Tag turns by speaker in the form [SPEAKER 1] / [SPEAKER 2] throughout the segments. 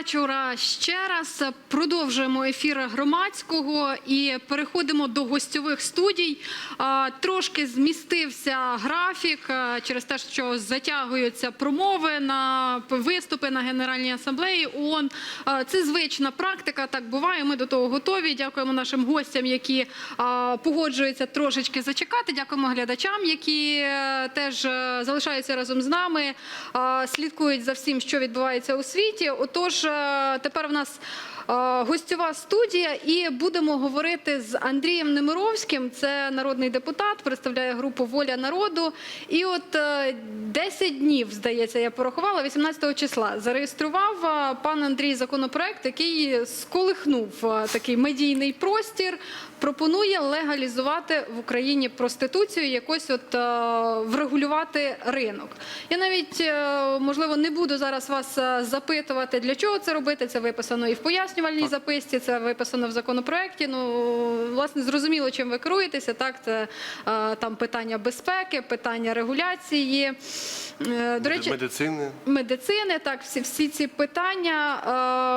[SPEAKER 1] вечора ще раз. Продовжуємо ефір громадського і переходимо до гостьових студій. Трошки змістився графік через те, що затягуються промови на виступи на Генеральній асамблеї ООН. Це звична практика, так буває. Ми до того готові. Дякуємо нашим гостям, які погоджуються трошечки зачекати. Дякуємо глядачам, які е, теж е, залишаються разом з нами, слідкують за всім, що відбувається у світі. Отож, тепер в нас е, гостьова студія, і будемо говорити з Андрієм Немировським. Це народний депутат, представляє групу Воля народу. І от е, 10 днів, здається, я порахувала, 18 числа зареєстрував е, пан Андрій законопроект, який сколихнув е, такий медійний простір. Пропонує легалізувати в Україні проституцію, якось от е, врегулювати ринок. Я навіть е, можливо не буду зараз вас е, запитувати, для чого це робити. Це виписано і в пояснювальній записці, це виписано в законопроекті. Ну власне зрозуміло, чим ви керуєтеся. Так, це е, там питання безпеки, питання регуляції. До речі,
[SPEAKER 2] медицини.
[SPEAKER 1] медицини, так, всі, всі ці питання.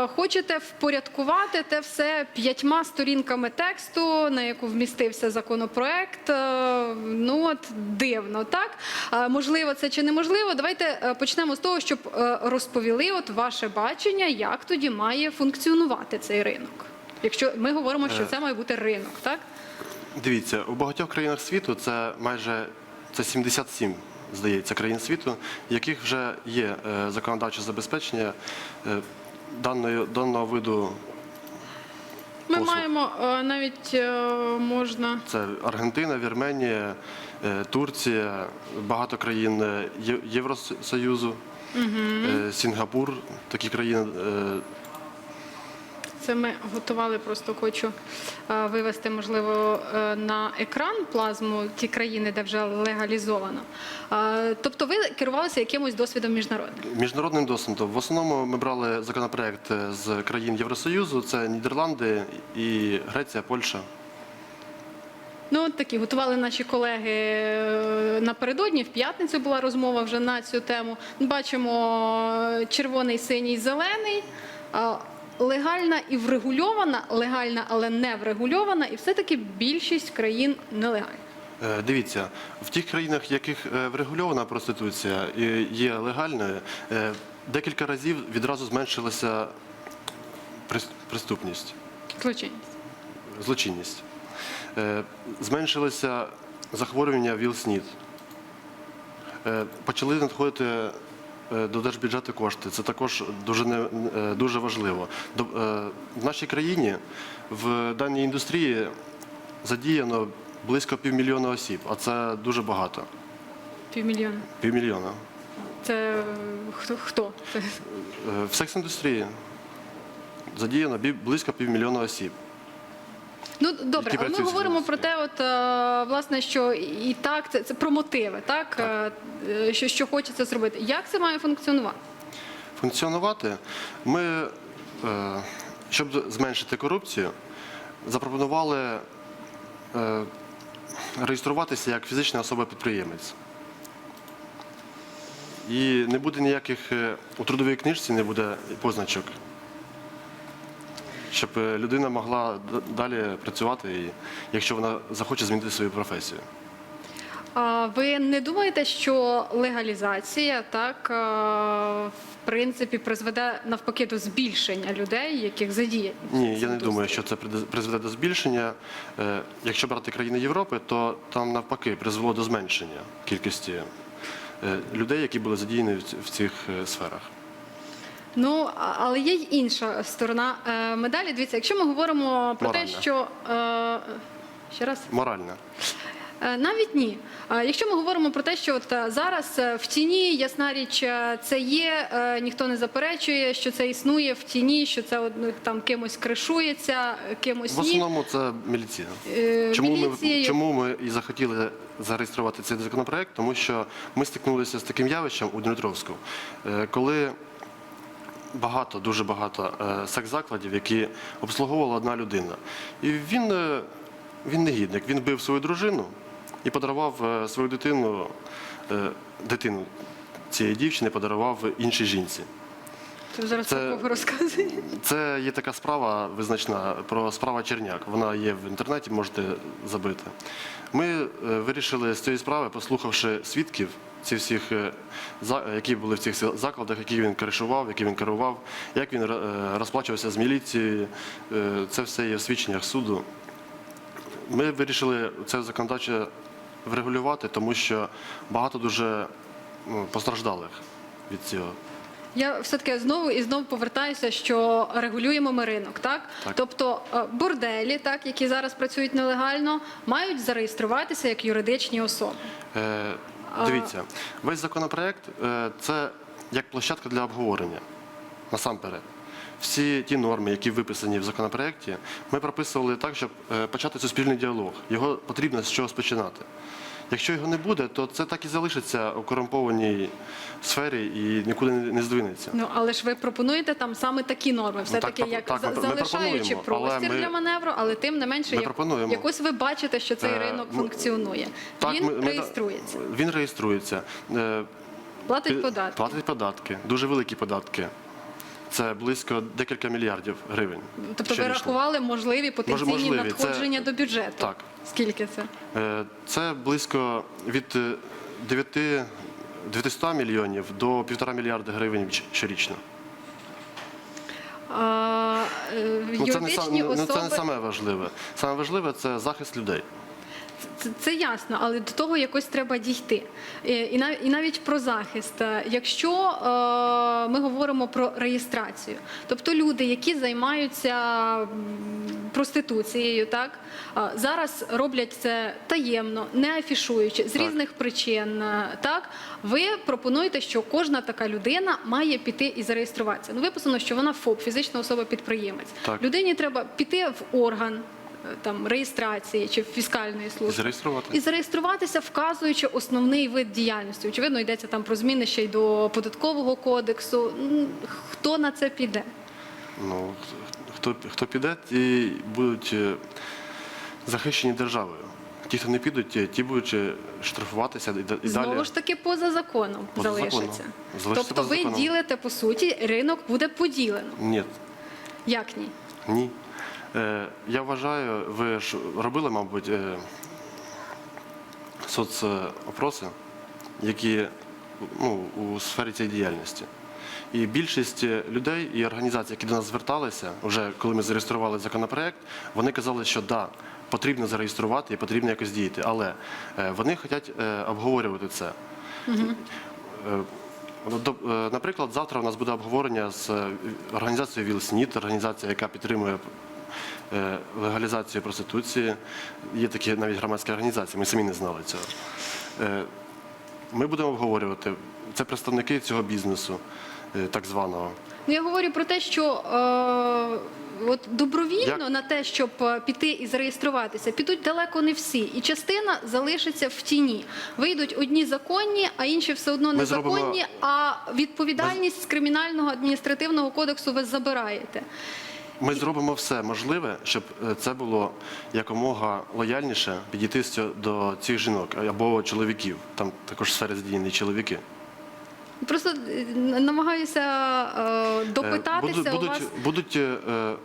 [SPEAKER 1] Е, хочете впорядкувати те все п'ятьма сторінками тексту, на яку вмістився законопроект. Е, ну от дивно, так? Е, можливо, це чи неможливо? Давайте е, почнемо з того, щоб розповіли от ваше бачення, як тоді має функціонувати цей ринок. Якщо ми говоримо, що це має бути ринок, так?
[SPEAKER 2] Дивіться, у багатьох країнах світу це майже це 77, здається, країн світу, в яких вже є законодавче забезпечення даної, даного виду.
[SPEAKER 1] Ми
[SPEAKER 2] Послуг.
[SPEAKER 1] маємо е, навіть е, можна.
[SPEAKER 2] Це Аргентина, Вірменія, е, Турція, багато країн е, Є- Євросоюзу, е, Сінгапур, такі країни. е,
[SPEAKER 1] Це ми готували, просто хочу е, вивести, можливо, е, на екран плазму ті країни, де вже легалізовано. Е, Тобто ви керувалися якимось досвідом міжнародним?
[SPEAKER 2] Міжнародним досвідом. В основному ми брали законопроект з країн Євросоюзу, це Нідерланди і Греція, Польща.
[SPEAKER 1] Ну, от такі готували наші колеги напередодні. В п'ятницю була розмова вже на цю тему. Бачимо червоний, синій, зелений. Легальна і врегульована, легальна, але не врегульована, і все-таки більшість країн нелегальна.
[SPEAKER 2] Е, Дивіться, в тих країнах, в яких е, врегульована проституція є легальною, е, декілька разів відразу зменшилася преступність,
[SPEAKER 1] Злочинність.
[SPEAKER 2] злочинність. Зменшилося захворювання ВІЛ-СНІД. Е, Почали надходити до держбюджету кошти. Це також дуже, не, е, дуже важливо. До- е, В нашій країні в даній індустрії задіяно близько півмільйона осіб, а це дуже багато.
[SPEAKER 1] Півмільйона.
[SPEAKER 2] Півмільйона.
[SPEAKER 1] Це е, хто? хто?
[SPEAKER 2] Е, В секс-індустрії задіяно близько півмільйона осіб.
[SPEAKER 1] Ну добре,
[SPEAKER 2] Які
[SPEAKER 1] але ми
[SPEAKER 2] працюють
[SPEAKER 1] говоримо про те, от е, власне, що і так це, це про мотиви, так, Е, е, що, що хочеться зробити. Як це має функціонувати?
[SPEAKER 2] Функціонувати ми, е, щоб зменшити корупцію, запропонували е, реєструватися як фізична особа-підприємець. І не буде ніяких е, у трудовій книжці не буде позначок, щоб е, людина могла далі працювати, якщо вона захоче змінити свою професію.
[SPEAKER 1] А ви не думаєте, що легалізація так е, в принципі призведе навпаки до збільшення людей, яких задіють? в
[SPEAKER 2] Ні, я не думаю, що це призведе до збільшення. Е, Якщо брати країни Європи, то там навпаки призвело до зменшення кількості людей, які були задіяні в цих сферах.
[SPEAKER 1] Ну але є й інша сторона е, медалі. Дивіться, якщо ми говоримо про те, що е, ще раз.
[SPEAKER 2] Морально.
[SPEAKER 1] Е, Навіть ні. Якщо ми говоримо про те, що от зараз в тіні, ясна річ, це є, ніхто не заперечує, що це існує в тіні, що це там кимось кришується, кимось
[SPEAKER 2] В основному це міліція. Чому ми, чому ми і захотіли зареєструвати цей законопроект? Тому що ми стикнулися з таким явищем у Дмитровську, е, коли багато, дуже багато е, секс-закладів, які обслуговувала одна людина. І він, е, він негідник, він бив свою дружину і подарував е, свою дитину, дитину цієї дівчини подарував іншій жінці.
[SPEAKER 1] Це зараз
[SPEAKER 2] Це-
[SPEAKER 1] про кого розказує.
[SPEAKER 2] Це є така справа визначна про справа Черняк. Вона є в інтернеті, можете забити. Ми вирішили з цієї справи, послухавши свідків ці всіх, е, які були в цих закладах, які він кришував, які він керував, як він е, розплачувався з міліцією. Е, Це все є в свідченнях суду. Ми вирішили це законодавчо врегулювати, тому що багато дуже ну, постраждалих від цього.
[SPEAKER 1] Я все-таки знову і знову повертаюся, що регулюємо ми ринок, так?
[SPEAKER 2] Так.
[SPEAKER 1] Тобто борделі, так, які зараз працюють нелегально, мають зареєструватися як юридичні особи.
[SPEAKER 2] Е, Дивіться, весь законопроект е, це як площадка для обговорення насамперед. Всі ті норми, які виписані в законопроекті, ми прописували так, щоб е, почати суспільний діалог. Його потрібно з чогось починати. Якщо його не буде, то це так і залишиться у корумпованій сфері і нікуди не не здвинеться.
[SPEAKER 1] Ну але ж ви пропонуєте там саме такі норми, все таки
[SPEAKER 2] так,
[SPEAKER 1] як
[SPEAKER 2] так, ми-
[SPEAKER 1] залишаючи простір
[SPEAKER 2] ми-
[SPEAKER 1] для маневру, але тим не менше як- якось ви бачите, що цей
[SPEAKER 2] Е,
[SPEAKER 1] ринок
[SPEAKER 2] ну,
[SPEAKER 1] функціонує.
[SPEAKER 2] Так,
[SPEAKER 1] Він
[SPEAKER 2] ми- ми-
[SPEAKER 1] реєструється,
[SPEAKER 2] Він реєструється. Е,
[SPEAKER 1] платить податки.
[SPEAKER 2] Платить податки, дуже великі податки. Це близько декілька мільярдів гривень.
[SPEAKER 1] Тобто ви рахували можливі потенційні
[SPEAKER 2] можливі. Це-
[SPEAKER 1] надходження до бюджету.
[SPEAKER 2] Так.
[SPEAKER 1] Скільки це?
[SPEAKER 2] Е, Це близько від е, 9 900 мільйонів до півтора мільярда гривень щорічно.
[SPEAKER 1] А, е,
[SPEAKER 2] Ну, це, не, сам- ну, це не саме важливе. Саме важливе це захист людей.
[SPEAKER 1] Це, це ясно, але до того якось треба дійти. І, і, нав- і навіть про захист. Е, Якщо е, ми говоримо про реєстрацію, тобто люди, які займаються проституцією, так е, зараз роблять це таємно, не афішуючи з
[SPEAKER 2] Так.
[SPEAKER 1] різних причин. е, Так ви пропонуєте, що кожна така людина має піти і зареєструватися. Ну виписано, що вона ФОП, фізична особа-підприємець. Людині треба піти в орган. Там реєстрації чи фіскальної служби
[SPEAKER 2] зареєструвати.
[SPEAKER 1] і зареєструватися, вказуючи основний вид діяльності. Очевидно, йдеться там про зміни ще й до податкового кодексу. Хто на це піде?
[SPEAKER 2] Ну, хто, хто піде, ті будуть е, захищені державою. Ті, хто не підуть, ті, будуть е, штрафуватися і, да- далі.
[SPEAKER 1] Знову ж таки, поза законом
[SPEAKER 2] Поза
[SPEAKER 1] залишиться.
[SPEAKER 2] Залишиться
[SPEAKER 1] Тобто ви
[SPEAKER 2] законом.
[SPEAKER 1] ділите по суті, ринок буде поділено.
[SPEAKER 2] Ні,
[SPEAKER 1] Як ні?
[SPEAKER 2] ні. Е, я вважаю, ви ж робили, мабуть, е, соцопроси, які ну, у сфері цієї діяльності. І більшість людей і організацій, які до нас зверталися, вже коли ми зареєстрували законопроект, вони казали, що да, потрібно зареєструвати і потрібно якось діяти. Але е, вони хочуть обговорювати це. Наприклад, завтра у нас буде обговорення з організацією ВІЛСНІТ, організація, яка підтримує легалізацію проституції. Є такі навіть громадські організації, ми самі не знали цього. Е, Ми будемо обговорювати. Це представники цього бізнесу, е, так званого.
[SPEAKER 1] Ну я говорю про те, що е, от добровільно
[SPEAKER 2] Як?
[SPEAKER 1] на те, щоб е, піти і зареєструватися, підуть далеко не всі, і частина залишиться в тіні. Вийдуть одні законні, а інші все одно незаконні.
[SPEAKER 2] зробимо-
[SPEAKER 1] А відповідальність з кримінального адміністративного кодексу ви забираєте.
[SPEAKER 2] Ми зробимо все можливе, щоб е, це було якомога лояльніше підійти до цих жінок або чоловіків. Там також сфері задіяні чоловіки.
[SPEAKER 1] Просто е, намагаюся е,
[SPEAKER 2] Е,
[SPEAKER 1] допитатися
[SPEAKER 2] будуть,
[SPEAKER 1] у вас.
[SPEAKER 2] будуть, е, е,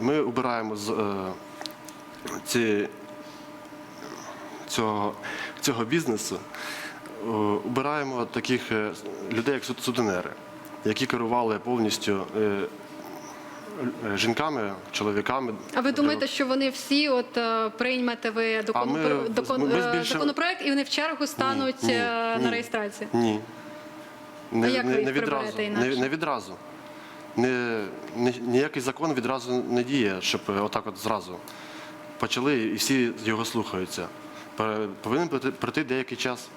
[SPEAKER 2] ми обираємо з е, ці, цього, цього бізнесу, е, обираємо таких е, людей, як сутенери, які керували повністю е, е, жінками, чоловіками.
[SPEAKER 1] А ви думаєте, що вони всі от е, приймете ви до
[SPEAKER 2] А ми-
[SPEAKER 1] докон-
[SPEAKER 2] ми
[SPEAKER 1] е, законопроект і вони в чергу стануть
[SPEAKER 2] Ні, ні,
[SPEAKER 1] е, на реєстрацію?
[SPEAKER 2] Ні. Не,
[SPEAKER 1] як ви їх
[SPEAKER 2] не відразу. Не, не відразу. Не, не, ніякий закон відразу не діє, щоб отак от зразу почали і всі його слухаються. Повинен пройти деякий час.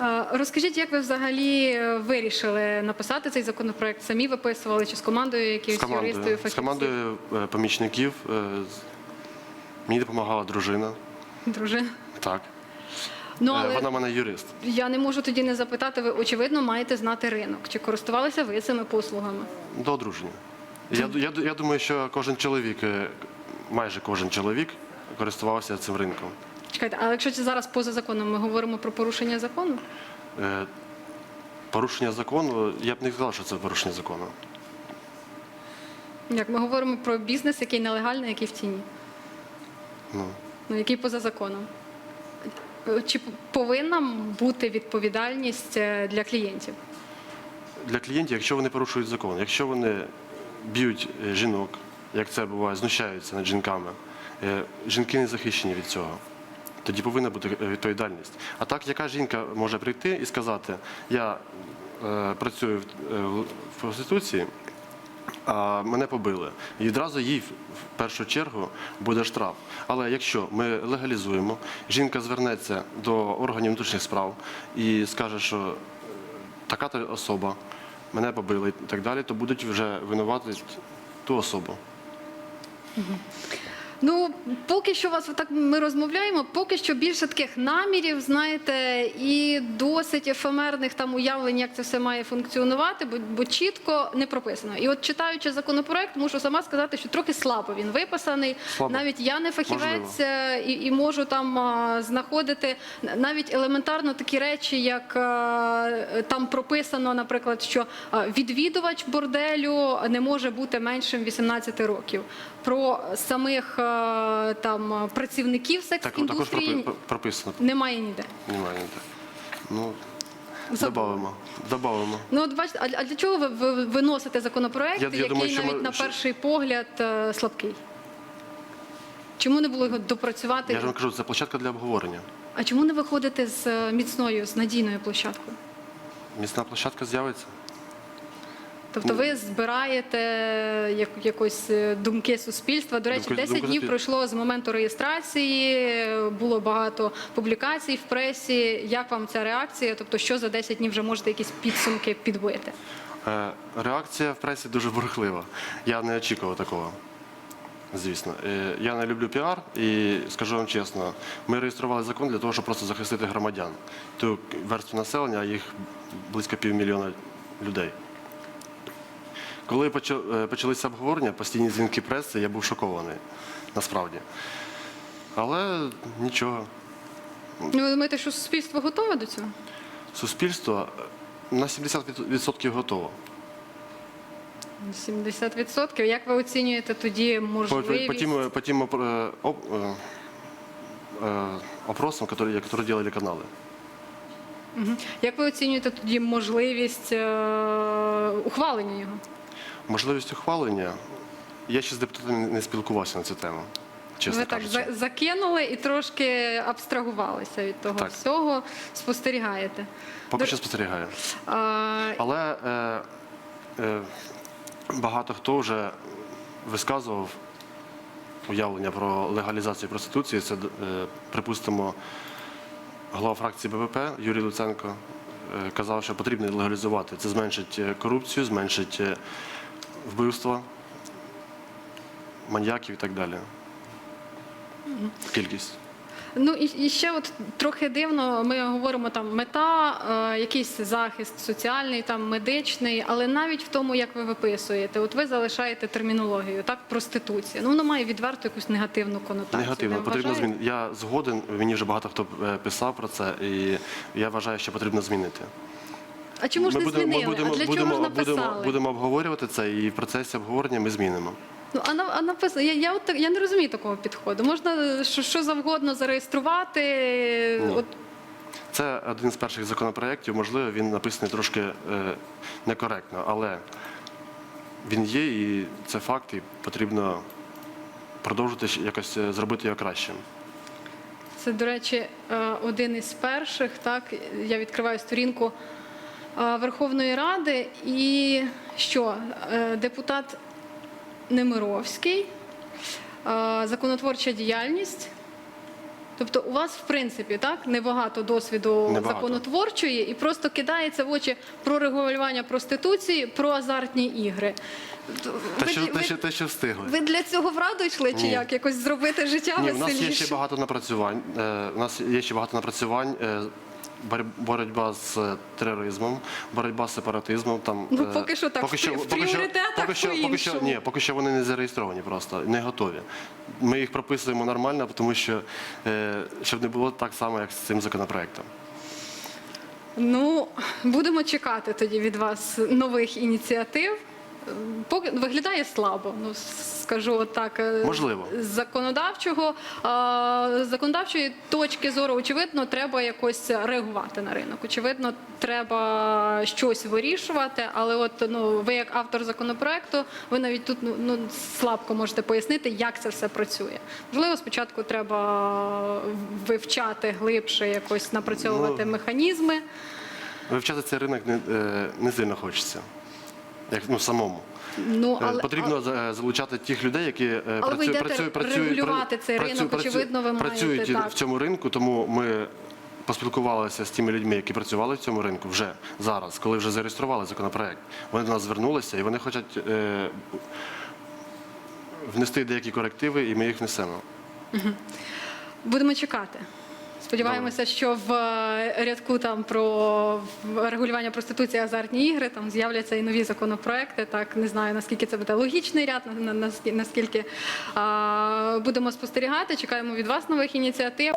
[SPEAKER 1] Е, Розкажіть, як ви взагалі е, вирішили написати цей законопроект? Самі виписували чи з командою якихось юристів,
[SPEAKER 2] з командою е, помічників. е, з- Мені допомагала дружина.
[SPEAKER 1] Дружина.
[SPEAKER 2] Так.
[SPEAKER 1] Ну
[SPEAKER 2] Е,
[SPEAKER 1] але
[SPEAKER 2] Вона в мене юрист.
[SPEAKER 1] я не можу тоді не запитати. Ви очевидно маєте знати ринок. Чи користувалися ви цими послугами?
[SPEAKER 2] До одруження. Я, я, я думаю, що кожен чоловік, е, майже кожен чоловік користувався цим ринком.
[SPEAKER 1] Чекайте, а якщо це зараз поза законом, ми говоримо про порушення закону?
[SPEAKER 2] Е, Порушення закону, я б не сказав, що це порушення закону.
[SPEAKER 1] Як ми говоримо про бізнес, який нелегальний, який в тіні,
[SPEAKER 2] Ну,
[SPEAKER 1] ну який поза законом. Чи повинна бути відповідальність е, для клієнтів?
[SPEAKER 2] для клієнтів, якщо вони порушують закон, якщо вони б'ють е, жінок, як це буває, знущаються над жінками, е, жінки не захищені від цього. Тоді повинна бути е, відповідальність. А так, яка жінка може прийти і сказати, я е, працюю в, е, в проституції, а мене побили. І відразу їй в першу чергу буде штраф. Але якщо ми легалізуємо, жінка звернеться до органів внутрішніх справ і скаже, що е, така то особа мене побила і так далі, то будуть вже винувати ту особу.
[SPEAKER 1] Ну, поки що вас так ми розмовляємо, поки що більше таких намірів, знаєте, і досить ефемерних там уявлень, як це все має функціонувати, бо, бо чітко не прописано. І от читаючи законопроект, мушу сама сказати, що трохи слабо він виписаний.
[SPEAKER 2] Слабо.
[SPEAKER 1] Навіть я не фахівець е, і, і можу там а, знаходити навіть елементарно такі речі, як е, там прописано, наприклад, що е, відвідувач борделю не може бути меншим 18 років. Про самих е, там працівників
[SPEAKER 2] Так, також
[SPEAKER 1] секс-індустрії
[SPEAKER 2] пропи- прописано.
[SPEAKER 1] немає ніде.
[SPEAKER 2] Немає ніде. Ну, додамо. Додамо.
[SPEAKER 1] Ну от бачите, а, для чого ви, ви виносите законопроект,
[SPEAKER 2] Я- я
[SPEAKER 1] який
[SPEAKER 2] думаю,
[SPEAKER 1] навіть
[SPEAKER 2] ми-
[SPEAKER 1] на перший погляд е, слабкий? Чому не було його допрацювати?
[SPEAKER 2] Я ж вам кажу, це площадка для обговорення.
[SPEAKER 1] А чому не виходити з е, міцною, з надійною площадкою?
[SPEAKER 2] Міцна площадка з'явиться.
[SPEAKER 1] Тобто ви збираєте як, якось е, думки суспільства. До речі,
[SPEAKER 2] Думки-
[SPEAKER 1] 10
[SPEAKER 2] думки
[SPEAKER 1] днів пройшло з моменту реєстрації, було багато публікацій в пресі. Як вам ця реакція? Тобто, що за 10 днів вже можете якісь підсумки підбити?
[SPEAKER 2] Е, Реакція в пресі дуже бурхлива. Я не очікував такого. Звісно, Е, я не люблю піар і скажу вам чесно, ми реєстрували закон для того, щоб просто захистити громадян, ту верству населення, а їх близько півмільйона людей. Коли поча- е, почалися обговорення, постійні дзвінки преси, я був шокований насправді. Але нічого.
[SPEAKER 1] Ну, ви думаєте, що суспільство готове до цього?
[SPEAKER 2] Суспільство е, на 70% готово.
[SPEAKER 1] 70%. Як ви оцінюєте тоді
[SPEAKER 2] По,
[SPEAKER 1] можливість?
[SPEAKER 2] по тем, по тем э, оп- э, э, опросам, которые, которые делали каналы.
[SPEAKER 1] Мгм. Як ви оцінюєте тоді можливість е, ухвалення його?
[SPEAKER 2] Можливість ухвалення. Я ще з депутатами не спілкувався на цю тему. Чесно
[SPEAKER 1] ви так
[SPEAKER 2] кажучи.
[SPEAKER 1] за- закинули і трошки абстрагувалися від того
[SPEAKER 2] Так.
[SPEAKER 1] всього, спостерігаєте.
[SPEAKER 2] Поки
[SPEAKER 1] До-
[SPEAKER 2] що спостерігаю.
[SPEAKER 1] А,
[SPEAKER 2] Але е, е, багато хто вже висказував уявлення про легалізацію проституції. Це, е, припустимо, голова фракції БВП Юрій Луценко е, казав, що потрібно легалізувати. Це зменшить е, корупцію, зменшить е, вбивства, маньяків і так далі. Кількість.
[SPEAKER 1] Ну і, і ще от трохи дивно, ми говоримо там мета, е, якийсь захист соціальний, там медичний, але навіть в тому, як ви виписуєте, от ви залишаєте термінологію, так, проституція. Ну воно має відверто якусь негативну конотацію.
[SPEAKER 2] Негативно,
[SPEAKER 1] не
[SPEAKER 2] потрібно змінити. Я згоден, мені вже багато хто е, писав про це, і я вважаю, що потрібно змінити.
[SPEAKER 1] А чому ж не
[SPEAKER 2] будемо,
[SPEAKER 1] змінили?
[SPEAKER 2] будемо,
[SPEAKER 1] а для
[SPEAKER 2] будемо,
[SPEAKER 1] чого ж написали?
[SPEAKER 2] будемо обговорювати це, і в процесі обговорення ми змінимо.
[SPEAKER 1] Ну, а, на- а написано, я, я, от, я не розумію такого підходу. Можна що, що завгодно зареєструвати.
[SPEAKER 2] Ні.
[SPEAKER 1] От,
[SPEAKER 2] Це один з перших законопроєктів, можливо, він написаний трошки е, некоректно, але він є, і це факт, і потрібно продовжити якось е, зробити його кращим.
[SPEAKER 1] Це, до речі, е, один із перших. Так, я відкриваю сторінку Верховної Ради, і що е, депутат Немировський, е, законотворча діяльність. Тобто у вас, в принципі, так небагато досвіду
[SPEAKER 2] Небагато.
[SPEAKER 1] законотворчої, і просто кидається в очі про регулювання проституції, про азартні ігри.
[SPEAKER 2] Те,
[SPEAKER 1] Ви-
[SPEAKER 2] що,
[SPEAKER 1] ви-
[SPEAKER 2] те, що, те, що встигли.
[SPEAKER 1] ви для цього в раду йшли чи
[SPEAKER 2] Ні.
[SPEAKER 1] як? Якось зробити життя
[SPEAKER 2] Ні, у нас є ще багато напрацювань. Е, У нас є ще багато напрацювань. Боротьба з е, тероризмом, боротьба з сепаратизмом. Там
[SPEAKER 1] Ну,
[SPEAKER 2] е,
[SPEAKER 1] поки що так, в прі- в
[SPEAKER 2] поки що,
[SPEAKER 1] пріоритетах
[SPEAKER 2] поки що, поки що, ні, поки що вони не зареєстровані, просто не готові. Ми їх прописуємо нормально, тому що е, щоб не було так само, як з цим законопроектом.
[SPEAKER 1] Ну, будемо чекати тоді від вас нових ініціатив. Поки виглядає слабо, ну скажу отак. е,
[SPEAKER 2] Можливо.
[SPEAKER 1] З законодавчого з законодавчої точки зору, очевидно, треба якось реагувати на ринок. Очевидно, треба щось вирішувати. Але от ну ви як автор законопроекту, ви навіть тут ну, ну слабко можете пояснити, як це все працює. Можливо, спочатку треба вивчати глибше, якось напрацьовувати
[SPEAKER 2] Ну,
[SPEAKER 1] механізми.
[SPEAKER 2] Вивчати цей ринок не, е, не сильно хочеться. Як ну, самому.
[SPEAKER 1] Ну
[SPEAKER 2] Е,
[SPEAKER 1] але
[SPEAKER 2] Потрібно за- залучати тих людей, які е,
[SPEAKER 1] Але ви
[SPEAKER 2] працюють,
[SPEAKER 1] йдете
[SPEAKER 2] працюють, працюють,
[SPEAKER 1] регулювати цей ринок, очевидно, ви маєте,
[SPEAKER 2] працюють
[SPEAKER 1] так.
[SPEAKER 2] в цьому ринку, тому ми поспілкувалися з тими людьми, які працювали в цьому ринку вже зараз, коли вже зареєстрували законопроект. Вони до нас звернулися і вони хочуть е, внести деякі корективи, і ми їх внесемо.
[SPEAKER 1] Будемо чекати. Сподіваємося, що в е, рядку там про регулювання проституції азартні ігри там з'являться і нові законопроекти. Так не знаю наскільки це буде логічний ряд, на- на- наскі- наскільки будемо спостерігати. Чекаємо від вас нових ініціатив.